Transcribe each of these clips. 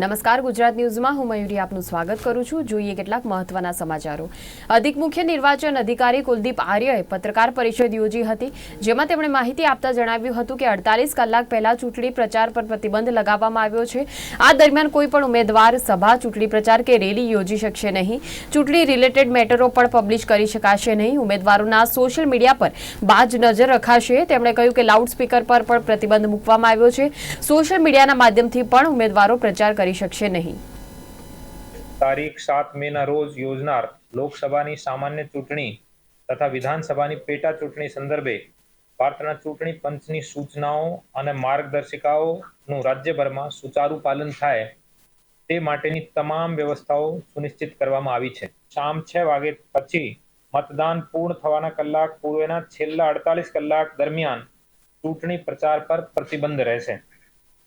નમસ્કાર, ગુજરાત ન્યૂઝમાં હું મયુરી આપનું સ્વાગત કરું છું. જોઈએ કેટલાક મહત્વના સમાચારો. અધિક મુખ્ય નિર્વાચન અધિકારી કુલદીપ આર્યએ પત્રકાર પરિષદ યોજી હતી, જેમાં તેમણે માહિતી આપતા જણાવ્યું હતું કે અડતાલીસ કલાક પહેલા ચૂંટણી પ્રચાર પર પ્રતિબંધ લગાવવામાં આવ્યો છે. આ દરમિયાન કોઈ પણ ઉમેદવાર સભા, ચૂંટણી પ્રચાર કે રેલી યોજી શકશે નહીં. ચૂંટણી રિલેટેડ મેટરો પણ પબ્લિશ કરી શકાશે નહીં. ઉમેદવારોના સોશિયલ મીડિયા પર બાજ નજર રખાશે. તેમણે કહ્યું કે લાઉડ સ્પીકર પર પણ પ્રતિબંધ મૂકવામાં આવ્યો છે. સોશિયલ મીડિયાના માધ્યમથી પણ ઉમેદવારો પ્રચાર કરી શકશે નહીં. તારીખ સાત મે ના રોજ યોજનાર લોકસભાની સામાન્ય ચૂંટણી તથા વિધાનસભાની પેટા ચૂંટણી સંદર્ભે ભારતના ચૂંટણી પંચની સૂચનાઓ અને માર્ગદર્શિકાઓનું રાજ્યભરમાં સુચારુ પાલન થાય તે માટેની તમામ વ્યવસ્થાઓ સુનિશ્ચિત કરવામાં આવી છે. શામ છ વાગે પછી મતદાન પૂર્ણ થવાના કલાક પૂર્વેના છેલ્લા અડતાલીસ કલાક દરમિયાન ચૂંટણી પ્રચાર પર પ્રતિબંધ રહેશે.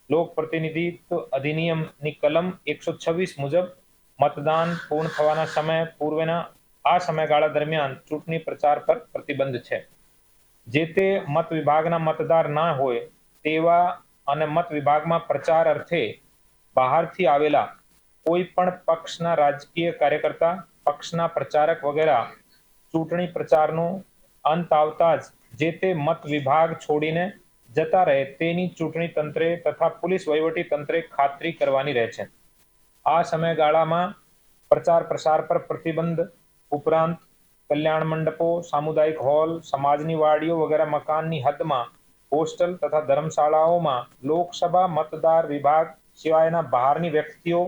લોક પ્રતિનિધિત્વ અધિનિયમની કલમ એકસો છવ્વીસ મુજબ મતદાન પૂર્ણ થવાના સમય પૂર્વેના આ સમયગાળા દરમિયાન ચૂંટણી પ્રચાર પર પ્રતિબંધ છે. જે તે મત વિભાગના મતદાર ના હોય તેવા અને મત વિભાગમાં પ્રચાર અર્થે બહારથી આવેલા કોઈ પણ પક્ષના રાજકીય કાર્યકર્તા, પક્ષના પ્રચારક વગેરે ચૂંટણી પ્રચારનો અંત આવતા જ જે તે મત વિભાગ છોડીને જતા રહે તેની ચૂંટણી તંત્રે તથા પોલીસ વહીવટી તંત્રે ખાતરી કરવાની રહે છે. આ સમયગાળામાં પ્રચાર પ્રસાર પર પ્રતિબંધ ઉપરાંત કલ્યાણ મંડપો, સામુદાયિક હોલ, સમાજની વાડીઓ વગેરે મકાનની હદમાં હોસ્ટેલ તથા ધર્મશાળાઓમાં લોકસભા મતદાર વિભાગ સિવાયના બહારની વ્યક્તિઓ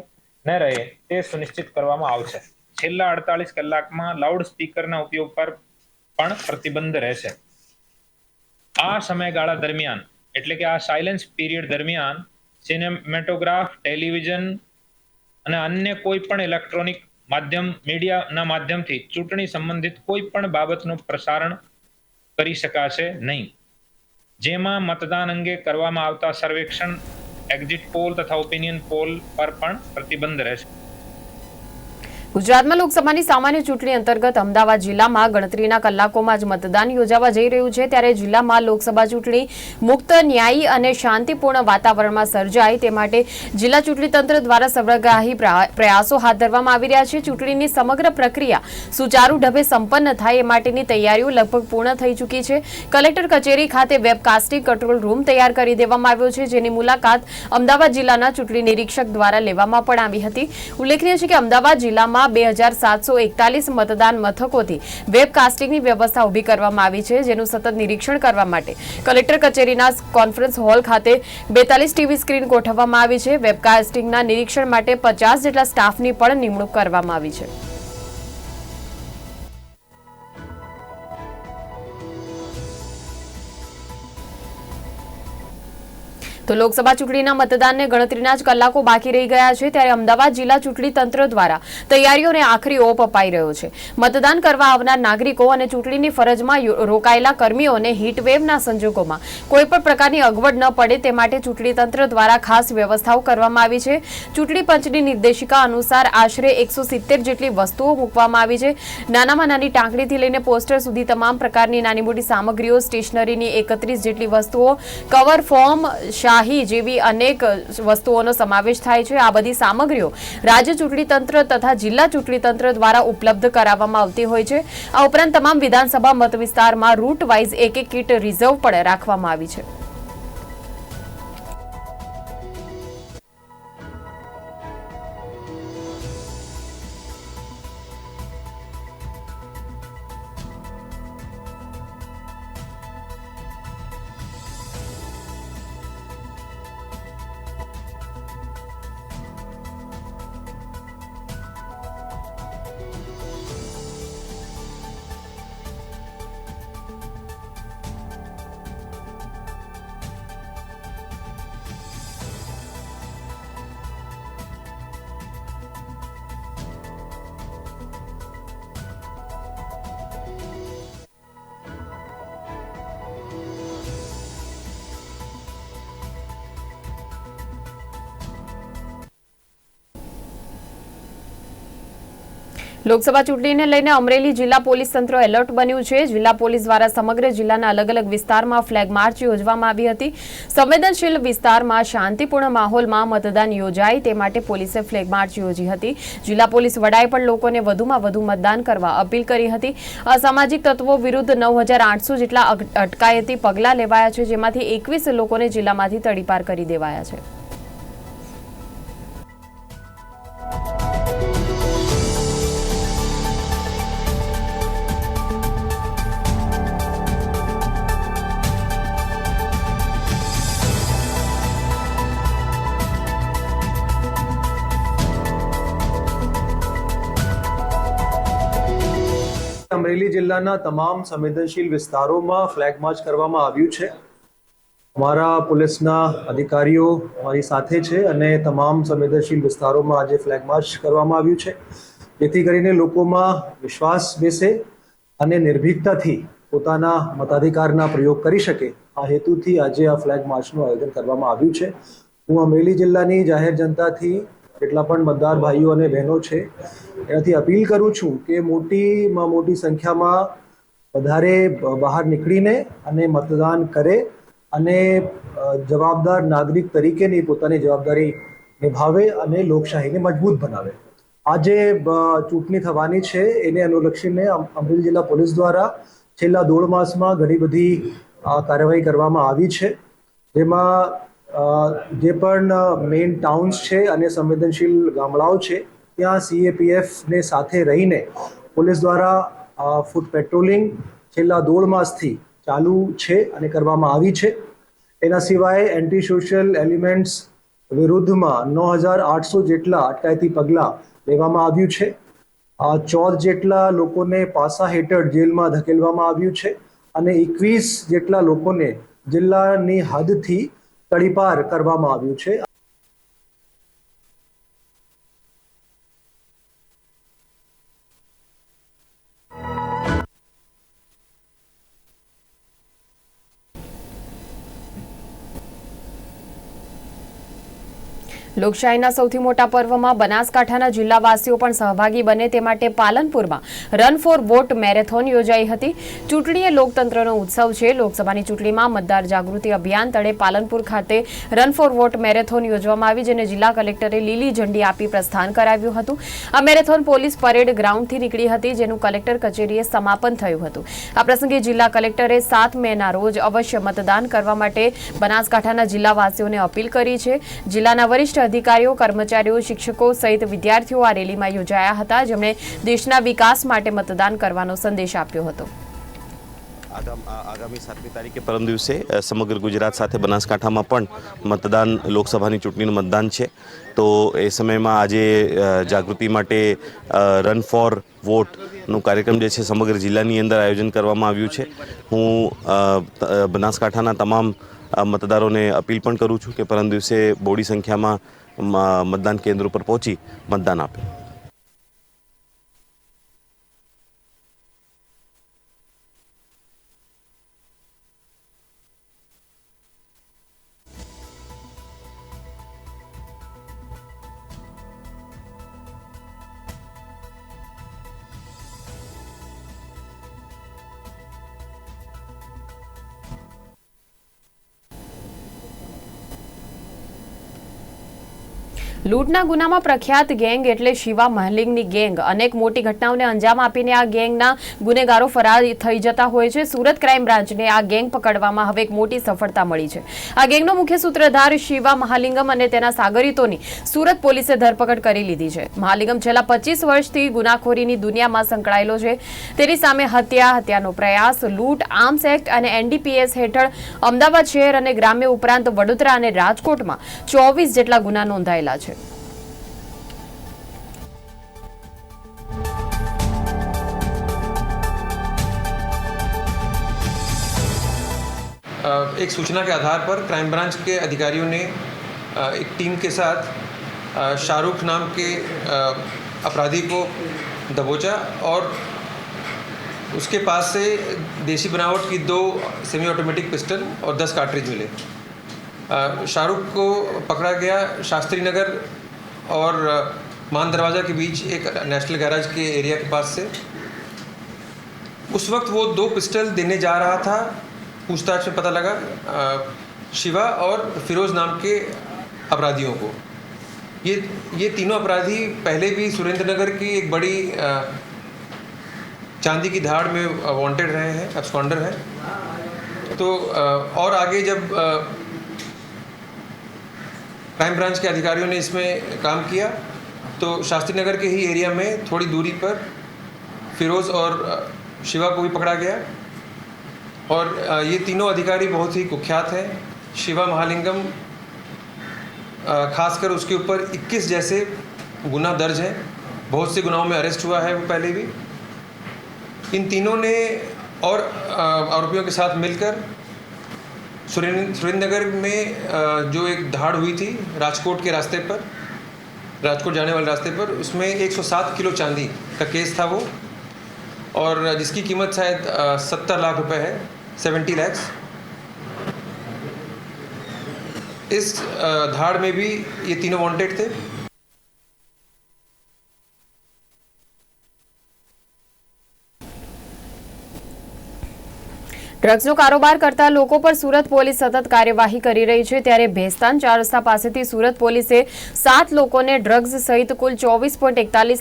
ન રહે તે સુનિશ્ચિત કરવામાં આવશે. છેલ્લા અડતાલીસ કલાકમાં લાઉડ સ્પીકરના ઉપયોગ પર પણ પ્રતિબંધ રહેશે. આ સમયગાળા દરમિયાન, એટલે કે આ સાયલેન્સ પીરિયડ દરમિયાન સિનેમેટોગ્રાફ ટેલિવિઝન અને અન્ય કોઈ પણ ઇલેક્ટ્રોનિક માધ્યમ મીડિયાના માધ્યમથી ચૂંટણી સંબંધિત કોઈ પણ બાબતનું પ્રસારણ કરી શકાશે નહીં. જેમાં મતદાન અંગે કરવામાં આવતા સર્વેક્ષણ એક્ઝિટ પોલ તથા ઓપિનિયન પોલ પર પણ પ્રતિબંધ રહેશે. ગુજરાતમાં લોકસભાની સામાન્ય ચૂંટણી અંતર્ગત અમદાવાદ જિલ્લામાં ગણતરીના કલાકોમાં જ મતદાન યોજાવા જઈ રહ્યું છે. ત્યારે જિલ્લામાં લોકસભા ચૂંટણી મુક્ત, ન્યાયી અને શાંતિપૂર્ણ વાતાવરણમાં સર્જાય તે માટે જિલ્લા ચૂંટણી તંત્ર દ્વારા સર્વગ્રાહી પ્રા- પ્રયાસો હાથ ધરવામાં આવી રહ્યા છે. ચૂંટણીની સમગ્ર પ્રક્રિયા સુચારુ ઢબે સંપન્ન થાય એ માટેની તૈયારીઓ લગભગ પૂર્ણ થઈ ચૂકી છે. કલેક્ટર કચેરી ખાતે વેબકાસ્ટિંગ કંટ્રોલ રૂમ તૈયાર કરી દેવામાં આવ્યો છે. જેની મુલાકાત અમદાવાદ જિલ્લાના ચૂંટણી નિરીક્ષક દ્વારા લેવામાં પણ આવી હતી. ઉલ્લેખનીય છે કે અમદાવાદ જિલ્લામાં બે સાતસો એકતાલીસ મતદાન મથકોથી વેબકાસ્ટિંગની વ્યવસ્થા ઊભી કરવામાં આવી છે, જેનું સતત નિરીક્ષણ કરવા માટે કલેક્ટર કચેરીના કોન્ફરન્સ હોલ ખાતે બેતાલીસ ટીવી સ્ક્રીન ગોઠવવામાં આવી છે. વેબકાસ્ટિંગના નિરીક્ષણ માટે પચાસ જેટલા સ્ટાફની પણ નિમણૂક કરવામાં આવી છે. તો લોકસભા ચૂંટણીના મતદાનને ગણતરીના જ કલાકો બાકી રહી ગયા છે ત્યારે અમદાવાદ જિલ્લા ચૂંટણી તંત્ર દ્વારા તૈયારીઓને આખરી ઓપ અપાઈ રહ્યો છે. મતદાન કરવા આવનાર નાગરિકો અને ચૂંટણીની ફરજમાં રોકાયેલા કર્મીઓને હીટવેવના સંજોગોમાં કોઈપણ પ્રકારની અગવડ ન પડે તે માટે ચૂંટણી તંત્ર દ્વારા ખાસ વ્યવસ્થાઓ કરવામાં આવી છે. ચૂંટણી પંચની નિર્દેશિકા અનુસાર આશરે એકસો જેટલી વસ્તુઓ મૂકવામાં આવી છે. નાનામાં નાની ટાંકણીથી લઈને પોસ્ટર સુધી તમામ પ્રકારની નાની મોટી સામગ્રીઓ, સ્ટેશનરીની એકત્રીસ જેટલી વસ્તુઓ, કવર ફોર્મ શાહી જેવી અનેક વસ્તુઓનો સમાવેશ થાય છે. આ બધી સામગ્રીઓ રાજ્ય ચૂંટણી તંત્ર તથા જિલ્લા ચૂંટણી તંત્ર દ્વારા ઉપલબ્ધ કરાવવામાં આવતી હોય છે. આ ઉપરાંત તમામ વિધાનસભા મત વિસ્તારમાં રૂટ વાઇઝ એક એક કીટ રિઝર્વ પણ રાખવામાં આવી છે. લોકસભા ચૂંટણીને લઈને અમરેલી જિલ્લા પોલીસ તંત્ર એલર્ટ બન્યું છે. જિલ્લા પોલીસ દ્વારા સમગ્ર જિલ્લાના અલગ અલગ વિસ્તારમાં ફ્લેગ માર્ચ યોજવામાં આવી હતી. સંવેદનશીલ વિસ્તારમાં શાંતિપૂર્ણ માહોલમાં મતદાન યોજાય તે માટે પોલીસે ફ્લેગ માર્ચ યોજી હતી. જિલ્લા પોલીસ વડાએ પણ લોકોને વધુમાં વધુ મતદાન કરવા અપીલ કરી હતી. અસામાજિક તત્વો વિરુદ્ધ નવ જેટલા અટકાયતી પગલાં લેવાયા છે, જેમાંથી એકવીસ લોકોને જિલ્લામાંથી તડીપાર કરી દેવાયા છે. અમરેલી જિલ્લાના તમામ સંવેદનશીલ વિસ્તારોમાં ફ્લેગ માર્ચ કરવામાં આવ્યું છે. અમારા પોલીસના અધિકારીઓ અમારી સાથે છે અને તમામ સંવેદનશીલ વિસ્તારોમાં આજે ફ્લેગ માર્ચ કરવામાં આવ્યું છે. જેથી કરીને લોકોમાં વિશ્વાસ બેસે અને નિર્ભીકતાથી પોતાના મતાધિકારના પ્રયોગ કરી શકે. આ હેતુથી આજે આ ફ્લેગ માર્ચનું આયોજન કરવામાં આવ્યું છે. હું અમરેલી જિલ્લાની જાહેર જનતાથી જેટલા પણ મતદાર ભાઈઓ અને બહેનો છે. એનાથી અપીલ કરું છું કે મોટીમાં મોટી સંખ્યામાં વધારે બહાર નીકળીને અને મતદાન કરે અને જવાબદાર નાગરિક તરીકેની પોતાની જવાબદારી નિભાવે અને લોકશાહીને મજબૂત બનાવે. આજે ચૂંટણી થવાની છે. એને અનુલક્ષીને અમ- અમરેલી જિલ્લા પોલીસ દ્વારા છેલ્લા દોઢ માસમાં ઘણી બધી કાર્યવાહી કરવામાં આવી છે. જેમાં જે પણ મેઇન ટાઉન્સ છે અને સંવેદનશીલ ગામડાઓ છે, ત્યાં સીએપીએફને સાથે રહીને પોલીસ દ્વારા ફૂટ પેટ્રોલિંગ છેલ્લા દોઢ માસથી ચાલુ છે અને કરવામાં આવી છે. એના સિવાય એન્ટી સોશિયલ એલિમેન્ટ્સ વિરુદ્ધમાં નવ હજાર આઠસો જેટલા અટકાયતી પગલાં લેવામાં આવ્યું છે. ચોર જેટલા લોકોને પાસા હેઠળ જેલમાં ધકેલવામાં આવ્યું છે અને એકવીસ જેટલા લોકોને જિલ્લાની હદથી તડીપાર કરવામાં આવ્યું છે. લોકશાહીના સૌથી મોટા પર્વમાં બનાસકાંઠાના જિલ્લાવાસીઓ પણ સહભાગી બને તે માટે પાલનપુરમાં રન ફોર વોટ મેરેથોન યોજાઈ હતી. ચૂંટણી એ લોકતંત્રનો ઉત્સવ છે. લોકસભાની ચૂંટણીમાં મતદાર જાગૃતિ અભિયાન તળે પાલનપુર ખાતે રન ફોર વોટ મેરેથોન યોજવામાં આવી, જેને જિલ્લા કલેક્ટરે લીલી ઝંડી આપી પ્રસ્થાન કરાવ્યું હતું. આ મેરેથોન પોલીસ પરેડ ગ્રાઉન્ડથી નીકળી હતી, જેનું કલેક્ટર કચેરીએ સમાપન થયું હતું. આ પ્રસંગે જિલ્લા કલેક્ટરે સાત મેના રોજ અવશ્ય મતદાન કરવા માટે બનાસકાંઠાના જિલ્લાવાસીઓને અપીલ કરી છે. જિલ્લાના વરિષ્ઠ અધિકારીઓ, કર્મચારીઓ, શિક્ષકો સહિત વિદ્યાર્થીઓ આ રેલીમાં યોજાયા હતા. જેમણે દેશના વિકાસ માટે મતદાન કરવાનો સંદેશ આપ્યો હતો. આગામ સાતમી તારીખે પરમ દિવસે સમગ્ર ગુજરાત સાથે બનાસકાંઠામાં પણ મતદાન, લોકસભાની ચૂંટણીનું મતદાન છે. તો એ સમયમાં આજે જાગૃતિ માટે રન ફોર વોટનું કાર્યક્રમ જે છે સમગ્ર જિલ્લાની અંદર આયોજન કરવામાં આવ્યું છે. હું બનાસકાંઠાના તમામ મતદારોને અપીલ પણ કરું છું કે પરમ દિવસે બોડી સંખ્યામાં મતદાન કેન્દ્ર ઉપર પહોંચી મતદાન આપે. લૂંટના ગુનામાં પ્રખ્યાત ગેંગ એટલે શિવા મહલિંગની ગેંગ. અનેક મોટી ઘટનાઓને અંજામ આપીને આ ગેંગના ગુનેગારો ફરાર થઈ જતા હોય છે. સુરત ક્રાઇમ બ્રાન્ચને આ ગેંગ પકડવામાં હવે એક મોટી સફળતા મળી છે. આ ગેંગનો મુખ્ય સૂત્રધાર શિવા મહાલિંગમ અને તેના સાગરિતોની સુરત પોલીસે ધરપકડ કરી લીધી છે. મહાલિંગમ છેલ્લા પચીસ વર્ષથી ગુનાખોરીની દુનિયામાં સંકળાયેલો છે. તેની સામે હત્યા, હત્યાનો પ્રયાસ, લૂંટ, આર્મ્સ એક્ટ અને એનડીપીએસ હેઠળ અમદાવાદ શહેર અને ગ્રામ્ય ઉપરાંત વડોદરા અને રાજકોટમાં ચોવીસ જેટલા ગુના નોંધાયેલા છે. एक सूचना के आधार पर क्राइम ब्रांच के अधिकारियों ने एक टीम के साथ शाहरुख नाम के अपराधी को दबोचा और उसके पास से देसी बनावट की दो सेमी ऑटोमेटिक पिस्टल और दस कार्ट्रिज मिले। शाहरुख को पकड़ा गया शास्त्री नगर और मान दरवाज़ा के बीच एक नेशनल गैराज के एरिया के पास से। उस वक्त वो दो पिस्टल देने जा रहा था पूछताछ में पता लगा शिवा और फिरोज़ नाम के अपराधियों को। ये ये तीनों अपराधी पहले भी सुरेंद्र नगर की एक बड़ी चांदी की धाड़ में वांटेड रहे हैं, एब्सकॉन्डर हैं। तो और आगे जब क्राइम ब्रांच के अधिकारियों ने इसमें काम किया तो शास्त्री नगर के ही एरिया में थोड़ी दूरी पर फिरोज़ और शिवा को भी पकड़ा गया। और ये तीनों अधिकारी बहुत ही कुख्यात हैं। शिवा महालिंगम खासकर उसके ऊपर 21 जैसे गुना दर्ज हैं। बहुत से गुनाहों में अरेस्ट हुआ है वो पहले भी। इन तीनों ने और आरोपियों के साथ मिलकर सुरेंद्र सुरेंद्र नगर में जो एक धाड़ हुई थी राजकोट के रास्ते पर, राजकोट जाने वाले रास्ते पर, उसमें 107 किलो चांदी का केस था वो। और जिसकी कीमत शायद सत्तर लाख रुपए है। सेवेंटी लैक्स इस अ, धाड़ में भी ये तीनों वांटेड थे ડ્રગ્સનો કારોબાર કરતા લોકો પર સુરત પોલીસ સતત કાર્યવાહી કરી રહી છે. ત્યારે ભેસ્તાન ચાર રસ્તા પાસેથી સુરત પોલીસે સાત લોકોને ડ્રગ્સ સહિત કુલ ચોવીસ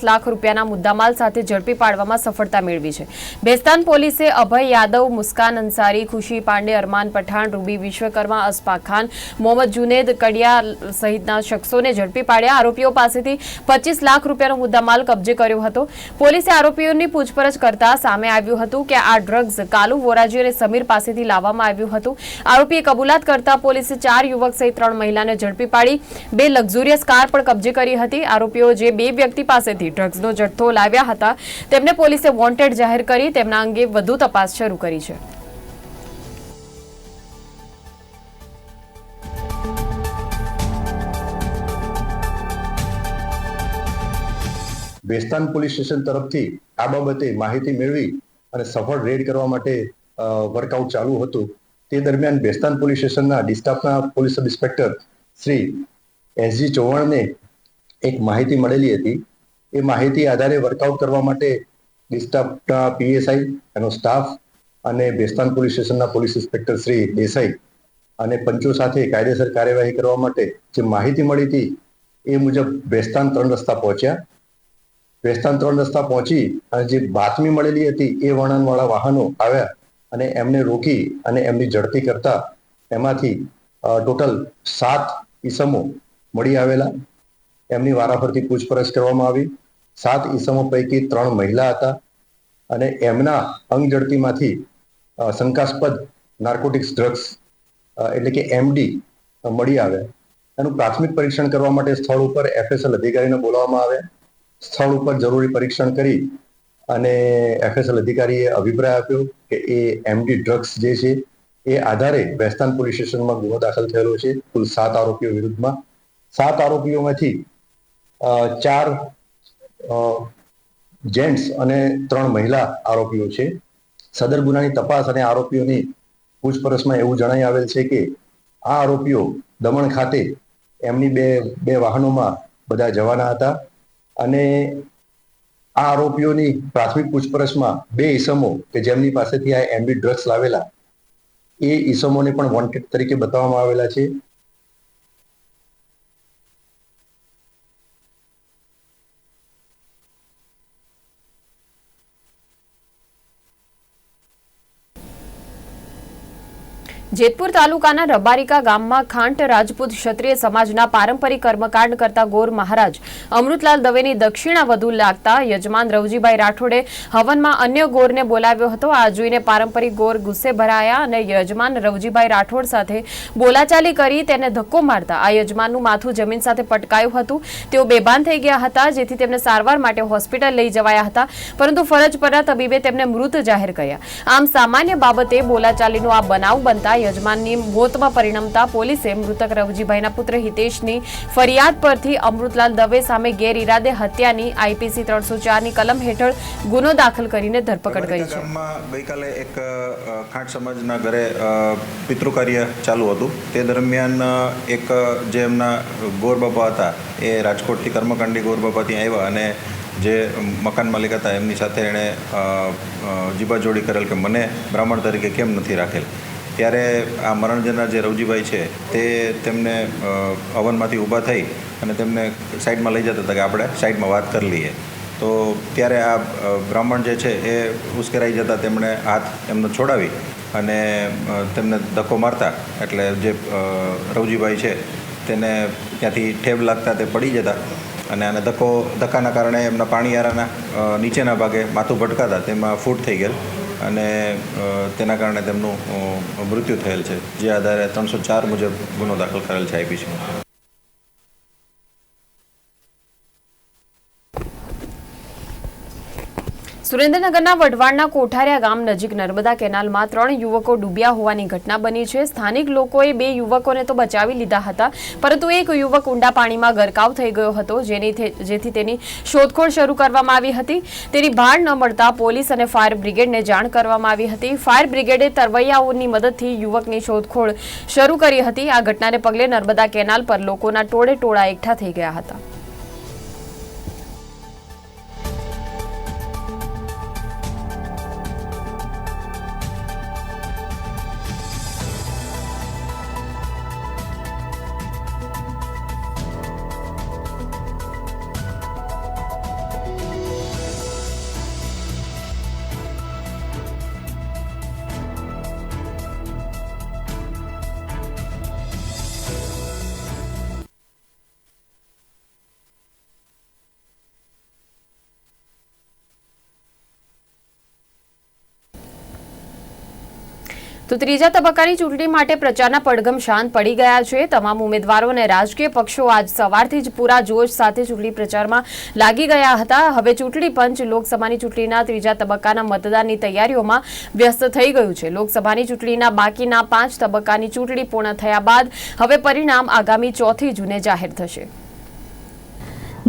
લાખ રૂપિયાના મુદ્દામાલ સાથે ઝડપી પાડવામાં સફળતા મેળવી છે. ભેસ્તાન પોલીસે અભય યાદવ, મુસ્કાન અંસારી, ખુશી પાંડે, અરમાન પઠાણ, રૂબી વિશ્વકર્મા અસ્ફા ખાન, મોહમ્મદ જુનેદ કડિયા સહિતના શખ્સોને ઝડપી પાડ્યા. આરોપીઓ પાસેથી પચીસ લાખ રૂપિયાનો મુદ્દામાલ કબજે કર્યો હતો. પોલીસે આરોપીઓની પૂછપરછ કરતા સામે આવ્યું હતું કે આ ડ્રગ્સ કાલુ વોરાજી અને સમીર પાસેથી લાવવામાં આવ્યું હતું. આરોપીએ કબૂલાત કરતા પોલીસે ચાર યુવક સહિત ત્રણ મહિલાને ઝડપી પાડી, બે લક્ઝુરિયસ કાર પણ કબજે કરી હતી. આરોપીઓ જે બે વ્યક્તિ પાસેથી ડ્રગ્સનો જથ્થો લાવ્યા હતા, તેમને પોલીસે વોન્ટેડ જાહેર કરી, તેમના અંગે વધુ તપાસ શરૂ કરી છે. વેસ્તાન પોલીસ સ્ટેશન તરફથી આ બાબતે માહિતી મેળવી અને સફળ રેડ કરવા માટે વર્કઆઉટ ચાલુ હતું. તે દરમિયાન બેસ્તાન પોલીસ સ્ટેશનના ડિસ્ટાફના police sub inspector Shri SG ચૌહાણને એક માહિતી મળેલી હતી. એ માહિતી આધારે વર્કઆઉટ કરવા માટે ડિસ્ટાફના પીએસઆઈ એનો સ્ટાફ અને બેસ્તાન પોલીસ સ્ટેશનના પોલીસ ઇન્સ્પેક્ટર શ્રી દેસાઈ અને પંચો સાથે કાયદેસર કાર્યવાહી કરવા માટે જે માહિતી મળી હતી એ મુજબ બેસ્તાન ત્રણ રસ્તા પહોંચ્યા. બેસ્તાન ત્રણ રસ્તા પહોંચી અને જે બાતમી મળેલી હતી એ વર્ણનવાળા વાહનો આવ્યા. અને એમને રોકી અને એમની ઝડપી કરતા એમાંથી ટોટલ સાત ઈસમો મળી આવેલા. એમની વારાફરતી પૂછપરછ કરવામાં આવી. સાત ઈસમો પૈકી ત્રણ મહિલા હતા અને એમના અંગ ઝડપીમાંથી શંકાસ્પદ નાર્કોટિક્સ ડ્રગ્સ એટલે કે એમડી મળી આવે એનું પ્રાથમિક પરીક્ષણ કરવા માટે સ્થળ ઉપર એફએસએલ અધિકારીને બોલાવવામાં આવે સ્થળ ઉપર જરૂરી પરીક્ષણ કરી અને એફએસએલ અધિકારીએ અભિપ્રાય આપ્યો કે એ એમડી ડ્રગ્સ જે છે, એ આધારે વેસ્તાન પોલીસ સ્ટેશનમાં ગુનો દાખલ થયેલો છે. કુલ સાત આરોપીઓ વિરુદ્ધમાં. સાત આરોપીઓમાંથી ચાર જેન્ટ્સ અને ત્રણ મહિલા આરોપીઓ છે. સદર ગુનાની તપાસ અને આરોપીઓની પૂછપરછમાં એવું જણાઈ આવેલ છે કે આ આરોપીઓ દમણ ખાતે એમની બે બે વાહનોમાં બધા જવાના હતા અને આ આરોપીઓની પ્રાથમિક પૂછપરછમાં બે ઈસમો કે જેમની પાસેથી આ એમબી ડ્રગ્સ લાવેલા, એ ઈસમોને પણ વોન્ટેડ તરીકે બતાવવામાં આવેલા છે. જેતપુર તાલુકાના રબારિકા ગામમાં ખાંટ રાજપૂત ક્ષત્રિય સમાજના પારંપરિક કર્મકાંડ કરતા ગોર મહારાજ અમૃતલાલ દવેની દક્ષિણા વધુ લાગતા યજમાન રવજીભાઈ રાઠોડે હવનમાં અન્ય ગોરને બોલાવ્યો હતો. આ જોઈને પારંપરિક ગોર ગુસ્સે ભરાયા અને યજમાન રવજીભાઈ રાઠોડ સાથે બોલાચાલી કરી તેને ધક્કો મારતા. આ યજમાનનું માથું જમીન સાથે પટકાયું હતું. તેઓ બેભાન થઈ ગયા હતા, જેથી તેમને સારવાર માટે હોસ્પિટલ લઈ જવાયા હતા, પરંતુ ફરજ પરના તબીબે તેમને મૃત જાહેર કર્યા. આમ સામાન્ય બાબતે બોલાચાલીનો આ બનાવ બનતા યજમાનની મોતમાં પરિણમતા પોલીસે મૃતક રવજીભાઈના પુત્ર હિતેશની ફરિયાદ પરથી અમૃતલાલ દવે સામે ગેરઇરાદે હત્યાની આઈપીસી ત્રણસો ચારની કલમ હેઠળ ગુનો દાખલ કરીને ધરપકડ કરી છે. ગઈકાલે એક ખાંટ સમાજના ઘરે પિતૃકાર્ય ચાલુ હતું. તે દરમિયાન એક જે એમના ગોરબાપા હતા, એ રાજકોટથી કર્મકાંડી ગોરબાપા ત્યાં આવ્યા અને જે મકાન માલિક હતા, એમની સાથે એણે જીબાજોડી કરેલ કે મને બ્રાહ્મણ તરીકે કેમ નથી રાખેલ? ત્યારે આ મરણ જે રવજીભાઈ છે, તે તેમને અવનમાંથી ઊભા થઈ અને તેમને સાઈડમાં લઈ જતા હતા કે આપણે સાઈડમાં વાત કરી લઈએ. તો ત્યારે આ બ્રાહ્મણ જે છે, એ ઉશ્કેરાઈ જતા તેમણે હાથ એમનો છોડાવી અને તેમને ધક્કો મારતા. એટલે જે રવજીભાઈ છે, તેને ત્યાંથી ઠેબ લાગતા તે પડી જતા અને આને ધક્કો, ધક્કાના કારણે એમના પાણીયારાના નીચેના ભાગે માથું ભટકાતા તેમાં ફૂટ થઈ ગયેલ. અને તેના કારણે તેમનું મૃત્યુ થયેલ છે. જે આધારે ત્રણસો ચાર મુજબ ગુનો દાખલ કરેલ છે આઈપીસીમાં સુરેન્દ્રનગરના વઢવાણના કોઠારિયા ગામ નજીક નર્મદા કેનાલમાં ત્રણ યુવકો ડૂબ્યા હોવાની ઘટના બની છે. સ્થાનિક લોકોએ બે યુવકોને તો બચાવી લીધા હતા, પરંતુ એક યુવક ઊંડા પાણીમાં ગરકાવ થઈ ગયો હતો, જેની જેથી તેની શોધખોળ શરૂ કરવામાં આવી હતી. તેની ભાળ ન મળતા પોલીસ અને ફાયર બ્રિગેડને જાણ કરવામાં આવી હતી. ફાયર બ્રિગેડે તરવૈયાઓની મદદથી યુવકની શોધખોળ શરૂ કરી હતી. આ ઘટનાને પગલે નર્મદા કેનાલ પર લોકોના ટોળે ટોળા એકઠા થઈ ગયા હતા. તો ત્રીજા તબક્કાની ચૂંટણી માટે પ્રચારના પડઘમ શાંત પડી ગયા છે. તમામ ઉમેદવારો અને રાજકીય પક્ષો આજ સવારથી જ પૂરા જોશ સાથે ચૂંટણી પ્રચારમાં લાગી ગયા હતા. હવે ચૂંટણી પંચ લોકસભાની ચૂંટણીના ત્રીજા તબક્કાના મતદાનની તૈયારીઓમાં વ્યસ્ત થઈ ગયું છે. લોકસભાની ચૂંટણીના બાકીના પાંચ તબક્કાની ચૂંટણી પૂર્ણ થયા બાદ હવે પરિણામ આગામી ચોથી જૂને જાહેર થશે.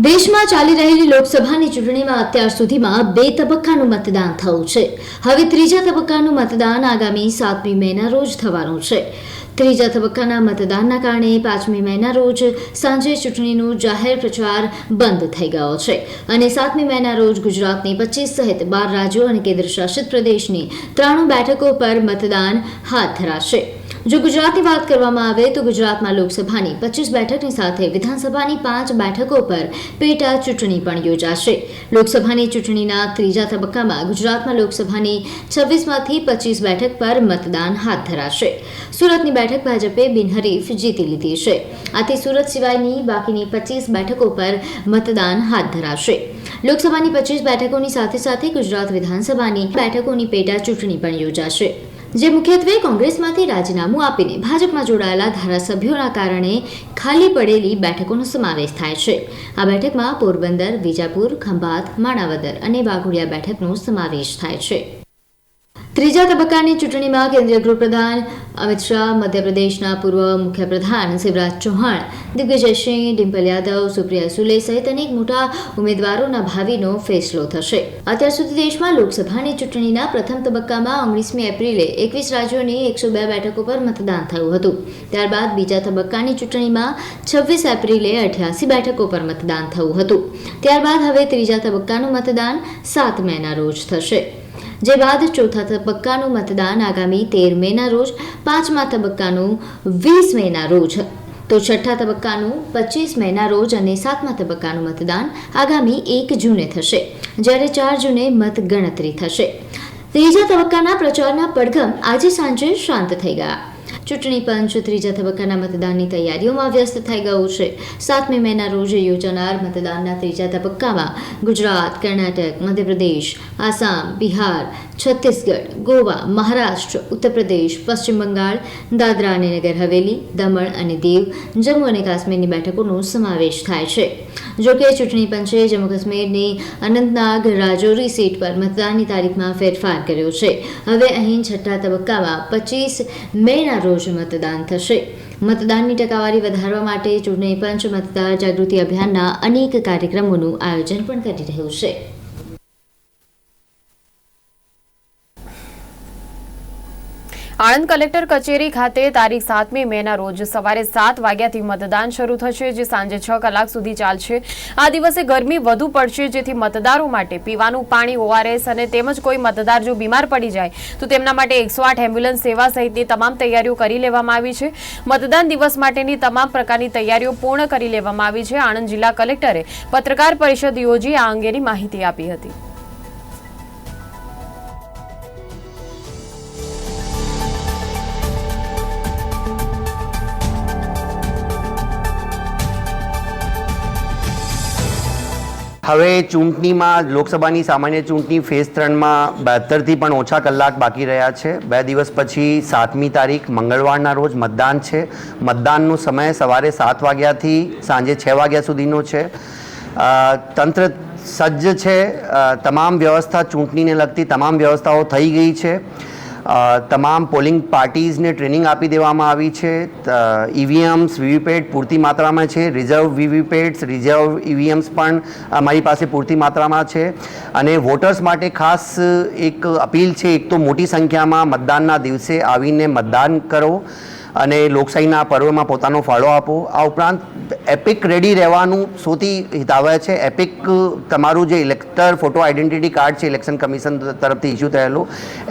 દેશમાં ચાલી રહેલી લોકસભાની ચૂંટણીમાં અત્યાર સુધીમાં બે તબક્કાનું મતદાન થયું છે. હવે ત્રીજા તબક્કાનું મતદાન આગામી સાતમી મેના રોજ થવાનું છે. ત્રીજા તબક્કાના મતદાનના કારણે પાંચમી મેના રોજ સાંજે ચૂંટણીનો જાહેર પ્રચાર બંધ થઈ ગયો છે અને સાતમી મેના રોજ ગુજરાતની પચીસ સહિત બાર રાજ્યો અને કેન્દ્રશાસિત પ્રદેશની ત્રાણું બેઠકો પર મતદાન હાથ ધરાશે. જો ગુજરાતની વાત કરવામાં આવે તો ગુજરાતમાં લોકસભાની પચીસ બેઠકની સાથે વિધાનસભાની પાંચ બેઠકો પર પેટા ચૂંટણી પણ યોજાશે. લોકસભાની ચૂંટણીના ત્રીજા તબક્કામાં ગુજરાતમાં લોકસભાની છવ્વીસમાંથી પચીસ બેઠક પર મતદાન હાથ ધરાશે. સુરતની બેઠક ભાજપે બિનહરીફ જીતી લીધી છે. આથી સુરત સિવાયની બાકીની પચીસ બેઠકો પર મતદાન હાથ ધરાશે. લોકસભાની પચીસ બેઠકોની સાથે સાથે ગુજરાત વિધાનસભાની બેઠકોની પેટા ચૂંટણી પણ યોજાશે. જે મુખ્યત્વે કોંગ્રેસમાંથી રાજીનામું આપીને ભાજપમાં જોડાયેલા ધારાસભ્યોના કારણે ખાલી પડેલી બેઠકોનો સમાવેશ થાય છે. આ બેઠકમાં પોરબંદર, વિજાપુર, ખંભાત, માણાવદર અને વાઘોડિયા બેઠકનો સમાવેશ થાય છે. ત્રીજા તબક્કાની ચૂંટણીમાં કેન્દ્રીય ગૃહપ્રધાન અમિત શાહ, મધ્યપ્રદેશના પૂર્વ મુખ્યપ્રધાન શિવરાજ ચૌહાણ દિગ્વિજયસિંહ ડિમ્પલ યાદવ, સુપ્રિયા સુલે સહિત અનેક મોટા ઉમેદવારોના ભાવિનો ફેસલો થશે. અત્યાર સુધી દેશમાં લોકસભાની ચૂંટણીના પ્રથમ તબક્કામાં ઓગણીસમી એપ્રિલે એકવીસ રાજ્યોની એકસો બે બેઠકો પર મતદાન થયું હતું. ત્યારબાદ બીજા તબક્કાની ચૂંટણીમાં છવ્વીસ એપ્રિલે અઠ્યાસી બેઠકો પર મતદાન થયું હતું. ત્યારબાદ હવે ત્રીજા તબક્કાનું મતદાન સાત મેના રોજ થશે. જે બાદ ચોથા તબક્કાનું મતદાન આગામી તેર મેના રોજ, પાંચમા તબક્કાનું વીસ મેના રોજ. તો છઠ્ઠા તબક્કાનું પચીસ મેના રોજ અને સાતમા તબક્કાનું મતદાન આગામી એક જૂને થશે, જ્યારે ચાર જૂને મતગણતરી થશે. ત્રીજા તબક્કાના પ્રચારના પડઘમ આજે સાંજે શાંત થઈ ગયા. ચૂંટણી પંચ ત્રીજા તબક્કાના મતદાનની તૈયારીઓમાં વ્યસ્ત થઈ ગયું છે. સાતમી મેના રોજ યોજાનાર મતદાનના ત્રીજા તબક્કામાં ગુજરાત, કર્ણાટક, મધ્યપ્રદેશ, આસામ, બિહાર, છત્તીસગઢ, ગોવા, મહારાષ્ટ્ર ઉત્તર પ્રદેશ પશ્ચિમ બંગાળ, દાદરા અને નગર હવેલી, દમણ અને દીવ, જમ્મુ અને કાશ્મીરની બેઠકોનો સમાવેશ થાય છે. જોકે ચૂંટણી પંચે જમ્મુ કાશ્મીરની અનંતનાગ રાજૌરી સીટ પર મતદાનની તારીખમાં ફેરફાર કર્યો છે. હવે અહીં છઠ્ઠા તબક્કામાં પચીસ મેના રોજ મતદાન થશે. મતદાનની ટકાવારી વધારવા માટે ચૂંટણી પંચ મતદાર જાગૃતિ અભિયાનના અનેક કાર્યક્રમોનું આયોજન પણ કરી રહ્યું છે. આણંદ કલેક્ટર કચેરી ખાતે તારીખ સાતમી મેના રોજ સવારે સાત વાગ્યાથી મતદાન શરૂ થશે, જે સાંજે છ કલાક સુધી ચાલશે. આ દિવસે ગરમી વધુ પડશે, જેથી મતદારો માટે પીવાનું પાણી, ઓઆરએસ અને તેમજ કોઈ મતદાર જો બીમાર પડી જાય, તો તેમના માટે એકસો એમ્બ્યુલન્સ સેવા સહિતની તમામ તૈયારીઓ કરી લેવામાં આવી છે. મતદાન દિવસ માટેની તમામ પ્રકારની તૈયારીઓ પૂર્ણ કરી લેવામાં આવી છે. આણંદ જિલ્લા કલેક્ટરે પત્રકાર પરિષદ યોજી આ અંગેની માહિતી આપી હતી. હવે ચૂંટણીમાં લોકસભાની સામાન્ય ચૂંટણી ફેઝ ત્રણમાં બહેત્તરથી પણ ઓછા કલાક બાકી રહ્યા છે. બે દિવસ પછી સાતમી તારીખ મંગળવારના રોજ મતદાન છે. મતદાનનો સમય સવારે સાત વાગ્યાથી સાંજે છ વાગ્યા સુધીનો છે. તંત્ર સજ્જ છે. તમામ વ્યવસ્થા ચૂંટણીને લગતી તમામ વ્યવસ્થાઓ થઈ ગઈ છે. તમામ પોલિંગ પાર્ટીઝને ટ્રેનિંગ આપી દેવામાં આવી છે. ઈવીએમ્સ, વીવીપેટ પૂરતી માત્રામાં છે. રિઝર્વ વીવીપેટ્સ, રિઝર્વ ઈવીએમ્સ પણ અમારી પાસે પૂરતી માત્રામાં છે. અને વોટર્સ માટે ખાસ એક અપીલ છે, એક તો મોટી સંખ્યામાં મતદાનના દિવસે આવીને મતદાન કરો. અને લોકશાહીના પર્વમાં પોતાનો ફાળો આપો. આ ઉપરાંત એપિક રેડી રહેવાનું સૌથી હિતાવહ છે. એપિક તમારું જે ઇલેક્ટર ફોટો આઈડેન્ટિટી કાર્ડ છે ઇલેક્શન કમિશન તરફથી ઇસ્યુ થયેલું.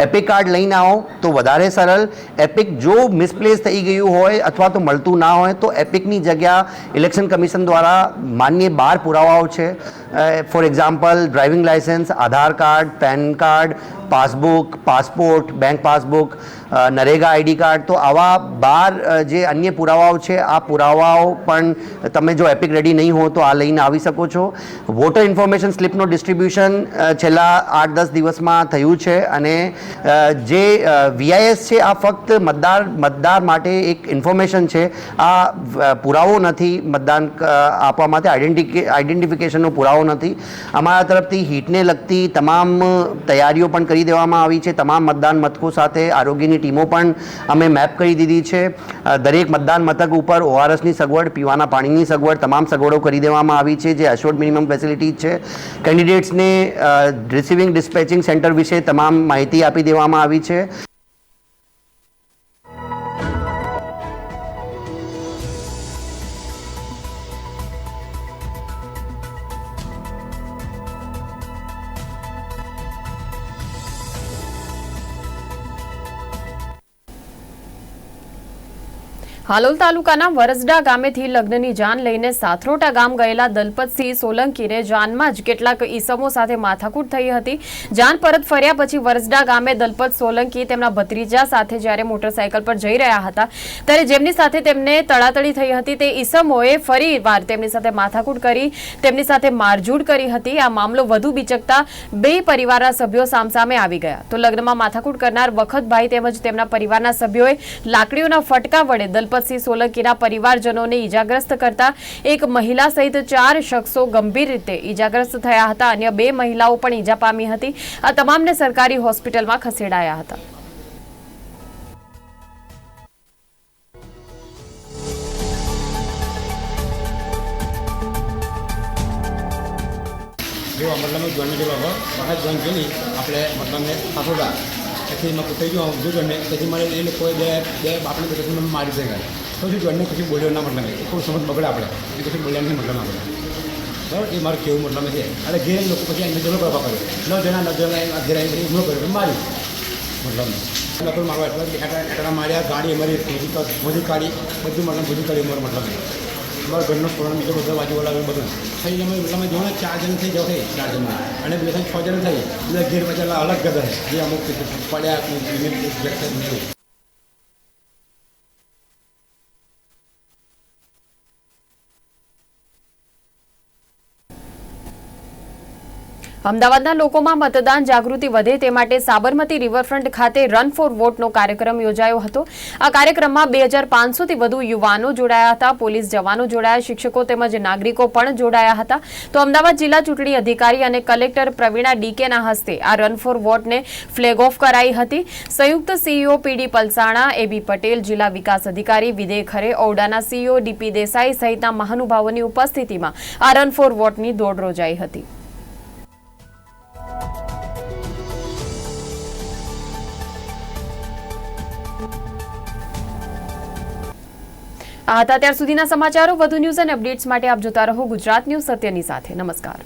એપિક કાર્ડ લઈને આવો તો વધારે સરળ. એપિક જો મિસપ્લેસ થઈ ગયું હોય અથવા તો મળતું ના હોય તો એપિકની જગ્યા ઇલેક્શન કમિશન દ્વારા માન્ય બાર પુરાવાઓ છે. For example driving licence Aadhaar card PAN card passbook passport bank passbook NREGA ID card તો આવા બાર જે અન્ય પુરાવાઓ છે, આ પુરાવાઓ પણ તમે જો એપિક રેડી નહીં હો, તો આ લઈને આવી શકો છો. વોટર ઇન્ફોર્મેશન સ્લિપનું ડિસ્ટ્રીબ્યુશન છેલ્લા આઠ દસ દિવસમાં થયું છે અને જે વીઆઈએસ છે, આ ફક્ત મતદાર મતદાર માટે એક ઇન્ફોર્મેશન છે. આ પુરાવો નથી મતદાન આપવા માટે આઈડેન્ટિ આઈડેન્ટિફિકેશનનો પુરાવો નથી. અમારા તરફથી હીટને લગતી તમામ તૈયારીઓ પણ કરી દેવામાં આવી છે. તમામ મતદાન મથકો સાથે આરોગ્યની ટીમો પણ અમે મેપ કરી દીધી છે. દરેક મતદાન મથક ઉપર ઓઆરએસની સગવડ, પીવાના પાણીની સગવડ, તમામ સગવડો કરી દેવામાં આવી છે, જે અશોર્ડ મિનિમમ ફેસિલિટી છે. કેન્ડિડેટ્સને રિસીવિંગ ડિસ્પેચિંગ સેન્ટર વિશે તમામ માહિતી આપી દેવામાં આવી છે. હાલોલ તાલુકાના વરસડા ગામેથી લગ્નની જાન લઈને સાથરોટા ગામ ગયેલા દલપતસિંહ સોલંકીને જાનમાં જ કેટલાક ઈસમો સાથે માથાકૂટ થઈ હતી. જાન પરત ફર્યા પછી વરસડા ગામે દલપત સોલંકી તેમના ભત્રીજા સાથે જ્યારે મોટરસાયકલ પર જઈ રહ્યા હતા, ત્યારે જેમની સાથે તેમને તડાતડી થઈ હતી તે ઈસમોએ ફરી વાર તેમની સાથે માથાકૂટ કરી, તેમની સાથે મારઝૂડ કરી હતી. આ મામલો વધુ બીચકતા બે પરિવારના સભ્યો સામસામે આવી ગયા. તો લગ્નમાં માથાકૂટ કરનાર વખતભાઈ તેમજ તેમના પરિવારના સભ્યોએ લાકડીઓના ફટકા વડે દલપતસિંહ સોલંકીના પરિવારજનોને ઈજાગ્રસ્ત કરતા એક મહિલા સહિત ચાર શખ્સો ગંભીર રીતે ઈજાગ્રસ્ત થયા હતા. અન્ય બે મહિલાઓ પણ ઈજા પામી હતી. આ તમામને સરકારી હોસ્પિટલમાં ખસેડાયા હતા. જો મતલબ જોઈને હતો પાછા જોઈન કરી આપણે મતલબ સાસોડા એમાં પૂછાઈ ગયો જો જોડને પછી મને એ લોકોએ બે બે આપણે પછી મને મારી દે પછી જોડને પછી બોલ્યો ના મતલબ એ કોઈ સમજ બગડે આપણે. એ પછી બોલ્યા નહીં મતલબ આપણે. બરાબર? એ મારું કેવું મતલબ છે. અને ઘેર લોકો પછી એમને જલો કરવા કર્યો ન જણા ન જણા ઘેર આવીને હુમલો કર્યો. મારી. મતલબ લોકો મારવા એટલા એટલા માર્યા, ગાડી અમારી મોજી મોજી કાઢી. બધું મતલબ બધું કાઢી અમારું મતલબ મારા ઘરનો પ્રોબ્લેમ બીજો બધો બાજુવાળા બધું. થઈ અમે તમે જો ને, ચાર જણ થઈ જાવ થઈ ચાર જણ. અને બીજા છ જણ થઈ. એટલે ઘેર પછી અલગ ગદર જે અમુક પડ્યા અમદાવાદના લોકોમાં મતદાન જાગૃતિ વધે તે માટે સાબરમતી રિવરફ્રન્ટ ખાતે રન ફોર વોટનો કાર્યક્રમ યોજાયો હતો. આ કાર્યક્રમમાં બે હજાર પાંચસોથી વધુ યુવાનો જોડાયા હતા, પોલીસ જવાનો જોડાયા, શિક્ષકો તેમજ નાગરિકો પણ જોડાયા હતા. તો અમદાવાદ જિલ્લા ચૂંટણી અધિકારી અને કલેક્ટર પ્રવીણા ડીકેના હસ્તે આ રન ફોર વોટને ફ્લેગ ઓફ કરાઈ હતી. સંયુક્ત CEO PD Palsana AB Patel, જિલ્લા વિકાસ અધિકારી વિદય ખરે ઔડાના સીઈઓ ડીપી દેસાઈ સહિતના મહાનુભાવોની ઉપસ્થિતિમાં આ રન ફોર વોટની દોડ રોજાઈ હતી. આ હતા ત્યાર સુધીના સમાચારો. વધુ ન્યૂઝ અને અપડેટ્સ માટે આપ જોતા રહો ગુજરાત ન્યૂઝ સત્યની સાથે. નમસ્કાર.